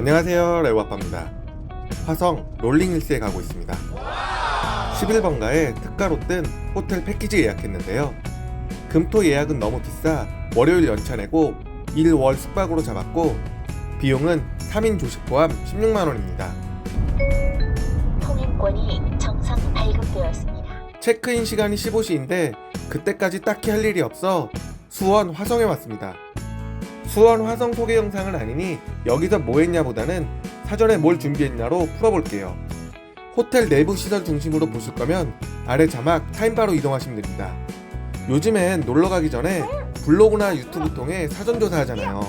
안녕하세요 레오아빠입니다 화성 롤링힐스에 가고 있습니다 11번가에 특가로 뜬 호텔 패키지 예약했는데요 금토 예약은 너무 비싸 월요일 연차 내고 1월 숙박으로 잡았고 비용은 3인 조식 포함 16만원입니다 통행권이 정상 발급되었습니다. 체크인 시간이 15시인데 그때까지 딱히 할 일이 없어 수원 화성에 왔습니다. 수원 화성 소개 영상은 아니니 여기서 뭐 했냐 보다는 사전에 뭘 준비했냐로 풀어볼게요. 호텔 내부 시설 중심으로 보실 거면 아래 자막 타임바로 이동하시면 됩니다. 요즘엔 놀러 가기 전에 블로그나 유튜브 통해 사전조사 하잖아요.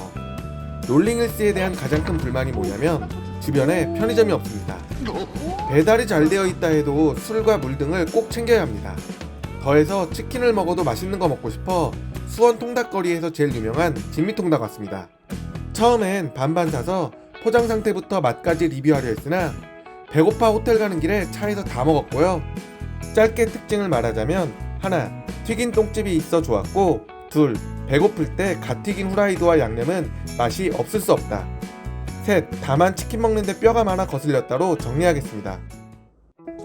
롤링힐스에 대한 가장 큰 불만이 뭐냐면 주변에 편의점이 없습니다. 배달이 잘 되어 있다 해도 술과 물 등을 꼭 챙겨야 합니다. 더해서 치킨을 먹어도 맛있는 거 먹고 싶어 수원 통닭거리에서 제일 유명한 진미통닭 왔습니다. 처음엔 반반 사서 포장 상태부터 맛까지 리뷰하려 했으나 배고파 호텔 가는 길에 차에서 다 먹었고요. 짧게 특징을 말하자면 하나 튀긴 똥집이 있어 좋았고 둘 배고플 때 갓 튀긴 후라이드와 양념은 맛이 없을 수 없다. 셋, 다만 치킨 먹는데 뼈가 많아 거슬렸다로 정리하겠습니다.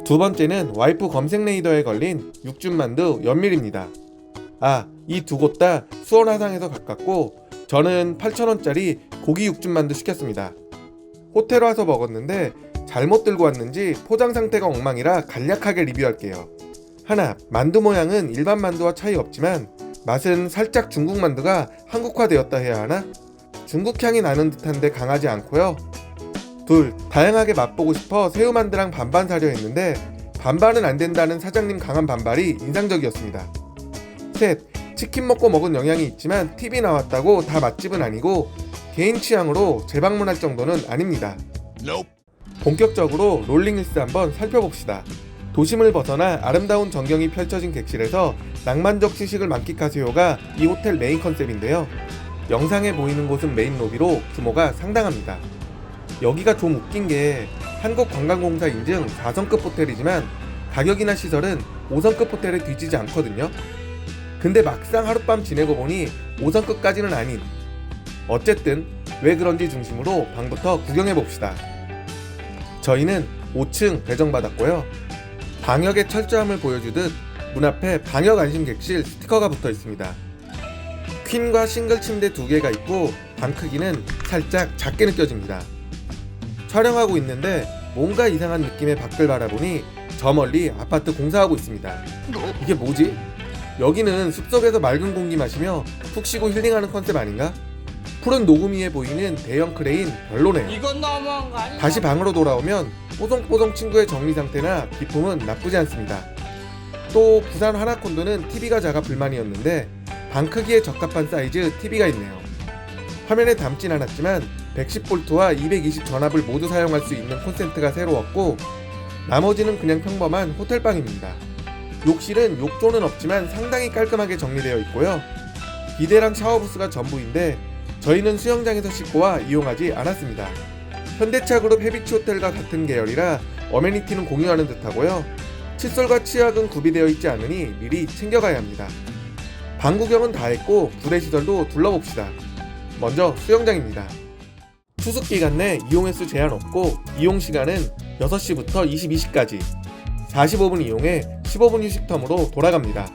두 번째는 와이프 검색 레이더에 걸린 육준만두 연밀입니다. 아, 이 두 곳 다 수원 화상에서 가깝고 저는 8,000원짜리 고기 육준만두 시켰습니다. 호텔 와서 먹었는데 잘못 들고 왔는지 포장 상태가 엉망이라 간략하게 리뷰할게요. 하나, 만두 모양은 일반 만두와 차이 없지만 맛은 살짝 중국 만두가 한국화되었다 해야 하나? 중국 향이 나는 듯한데 강하지 않고요. 둘, 다양하게 맛보고 싶어 새우 만두랑 반반 사려 했는데 반반은 안 된다는 사장님 강한 반발이 인상적이었습니다. 셋, 치킨 먹고 먹은 영향이 있지만 TV 나왔다고 다 맛집은 아니고 개인 취향으로 재방문할 정도는 아닙니다. 본격적으로 롤링힐스 한번 살펴봅시다. 도심을 벗어나 아름다운 전경이 펼쳐진 객실에서 낭만적 휴식을 만끽하세요가 이 호텔 메인 컨셉인데요. 영상에 보이는 곳은 메인 로비로 규모가 상당합니다. 여기가 좀 웃긴 게 한국관광공사 인증 4성급 호텔이지만 가격이나 시설은 5성급 호텔에 뒤지지 않거든요. 근데 막상 하룻밤 지내고 보니 5성급까지는 아닌. 어쨌든 왜 그런지 중심으로 방부터 구경해 봅시다. 저희는 5층 배정받았고요. 방역의 철저함을 보여주듯 문 앞에 방역 안심 객실 스티커가 붙어 있습니다. 퀸과 싱글 침대 두 개가 있고 방 크기는 살짝 작게 느껴집니다. 촬영하고 있는데 뭔가 이상한 느낌의 밖을 바라보니 저 멀리 아파트 공사하고 있습니다. 이게 뭐지? 여기는 숲속에서 맑은 공기 마시며 푹 쉬고 힐링하는 컨셉 아닌가? 푸른 녹음 위에 보이는 대형 크레인 별로네요. 이건 너무한 거 아니야? 다시 방으로 돌아오면 뽀송뽀송 친구의 정리 상태나 기품은 나쁘지 않습니다. 또 부산 하나콘도는 TV가 작아 불만이었는데 방 크기에 적합한 사이즈 TV가 있네요. 화면에 담진 않았지만 110V와 220 전압을 모두 사용할 수 있는 콘센트가 새로웠고 나머지는 그냥 평범한 호텔방입니다. 욕실은 욕조는 없지만 상당히 깔끔하게 정리되어 있고요. 비데랑 샤워부스가 전부인데 저희는 수영장에서 씻고 와 이용하지 않았습니다. 현대차 그룹 헤비치 호텔과 같은 계열이라 어메니티는 공유하는 듯하고요. 칫솔과 치약은 구비되어 있지 않으니 미리 챙겨가야 합니다. 방 구경은 다 했고 부대 시설도 둘러봅시다. 먼저 수영장입니다. 추석 기간 내 이용 횟수 제한 없고 이용 시간은 6시부터 22시까지 45분 이용해 15분 휴식 텀으로 돌아갑니다.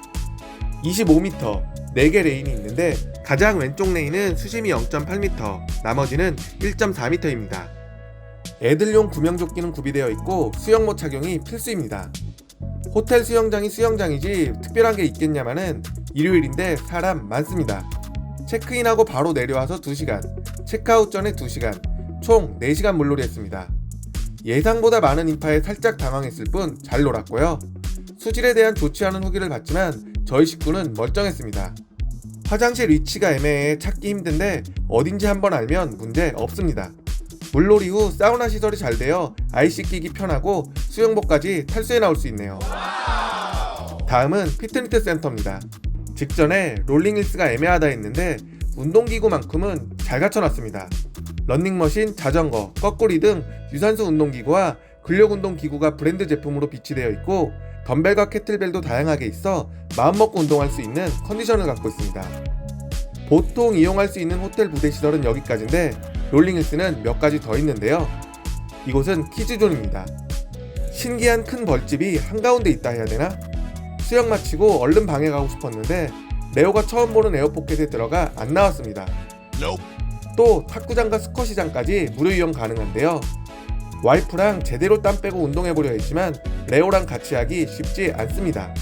25m 4개 레인이 있는데 가장 왼쪽 레인은 수심이 0.8m, 나머지는 1.4m입니다. 애들용 구명조끼는 구비되어 있고 수영모 착용이 필수입니다. 호텔 수영장이 수영장이지 특별한 게 있겠냐마는 일요일인데 사람 많습니다. 체크인하고 바로 내려와서 2시간, 체크아웃 전에 2시간, 총 4시간 물놀이 했습니다. 예상보다 많은 인파에 살짝 당황했을 뿐 잘 놀았고요. 수질에 대한 좋지 않은 후기를 받지만 저희 식구는 멀쩡했습니다. 화장실 위치가 애매해 찾기 힘든데 어딘지 한번 알면 문제 없습니다. 물놀이 후 사우나 시설이 잘 되어 아이씨 끼기 편하고 수영복까지 탈수해 나올 수 있네요. 다음은 피트니스 센터입니다. 직전에 롤링힐스가 애매하다 했는데 운동기구만큼은 잘 갖춰놨습니다. 런닝머신, 자전거, 거꾸리 등 유산소 운동기구와 근력운동기구가 브랜드 제품으로 비치되어 있고 덤벨과 캐틀벨도 다양하게 있어 마음먹고 운동할 수 있는 컨디션을 갖고 있습니다. 보통 이용할 수 있는 호텔 부대 시설은 여기까지인데 롤링힐스는 몇 가지 더 있는데요. 이곳은 키즈존입니다. 신기한 큰 벌집이 한가운데 있다 해야 되나? 수영 마치고 얼른 방에 가고 싶었는데 레오가 처음 보는 에어포켓에 들어가 안 나왔습니다. 또 탁구장과 스쿼시장까지 무료 이용 가능한데요. 와이프랑 제대로 땀 빼고 운동해보려 했지만 레오랑 같이 하기 쉽지 않습니다.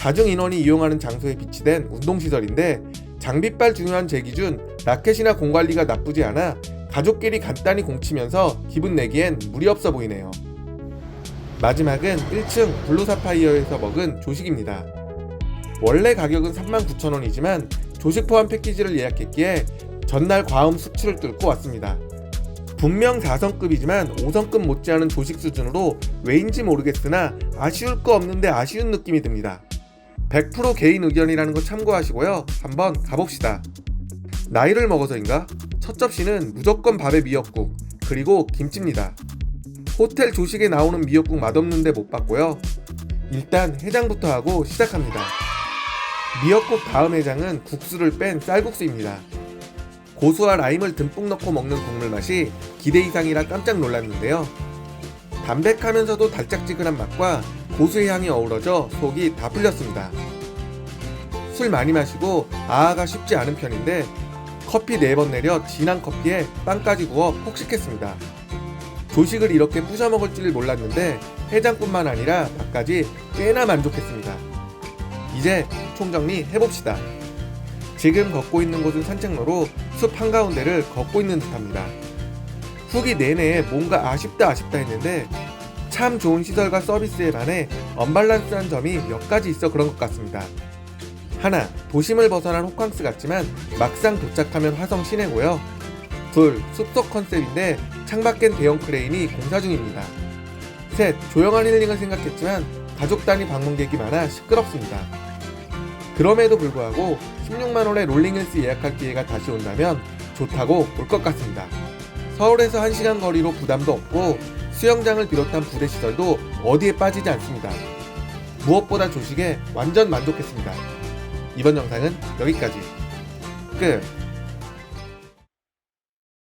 다중 인원이 이용하는 장소에 비치된 운동시설인데 장비빨 중요한 제 기준 라켓이나 공 관리가 나쁘지 않아 가족끼리 간단히 공치면서 기분 내기엔 무리 없어 보이네요. 마지막은 1층 블루사파이어에서 먹은 조식입니다. 원래 가격은 39,000원이지만 조식 포함 패키지를 예약했기에 전날 과음 수치를 뚫고 왔습니다. 분명 4성급이지만 5성급 못지않은 조식 수준으로 왜인지 모르겠으나 아쉬울 거 없는데 아쉬운 느낌이 듭니다. 100% 개인 의견이라는 거 참고하시고요. 한번 가봅시다. 나이를 먹어서인가? 첫 접시는 무조건 밥에 미역국, 그리고 김치입니다. 호텔 조식에 나오는 미역국 맛없는데 못 봤고요. 일단 해장부터 하고 시작합니다. 미역국 다음 해장은 국수를 뺀 쌀국수입니다. 고수와 라임을 듬뿍 넣고 먹는 국물 맛이 기대 이상이라 깜짝 놀랐는데요. 담백하면서도 달짝지근한 맛과 고수의 향이 어우러져 속이 다 풀렸습니다. 술 많이 마시고 아아가 쉽지 않은 편인데 커피 4번 내려 진한 커피에 빵까지 구워 폭식했습니다. 조식을 이렇게 부셔 먹을 줄 몰랐는데 해장뿐만 아니라 밥까지 꽤나 만족했습니다. 이제 총정리 해봅시다. 지금 걷고 있는 곳은 산책로로 숲 한가운데를 걷고 있는 듯합니다. 후기 내내 뭔가 아쉽다 아쉽다 했는데 참 좋은 시설과 서비스에 반해 언밸런스한 점이 몇 가지 있어 그런 것 같습니다. 하나, 도심을 벗어난 호캉스 같지만 막상 도착하면 화성 시내고요. 둘, 숲속 컨셉인데 창밖엔 대형 크레인이 공사 중입니다. 셋, 조용한 힐링을 생각했지만 가족 단위 방문객이 많아 시끄럽습니다. 그럼에도 불구하고 16만원의 롤링힐스 예약할 기회가 다시 온다면 좋다고 볼 것 같습니다. 서울에서 1시간 거리로 부담도 없고 수영장을 비롯한 부대 시설도 어디에 빠지지 않습니다. 무엇보다 조식에 완전 만족했습니다. 이번 영상은 여기까지. 끝.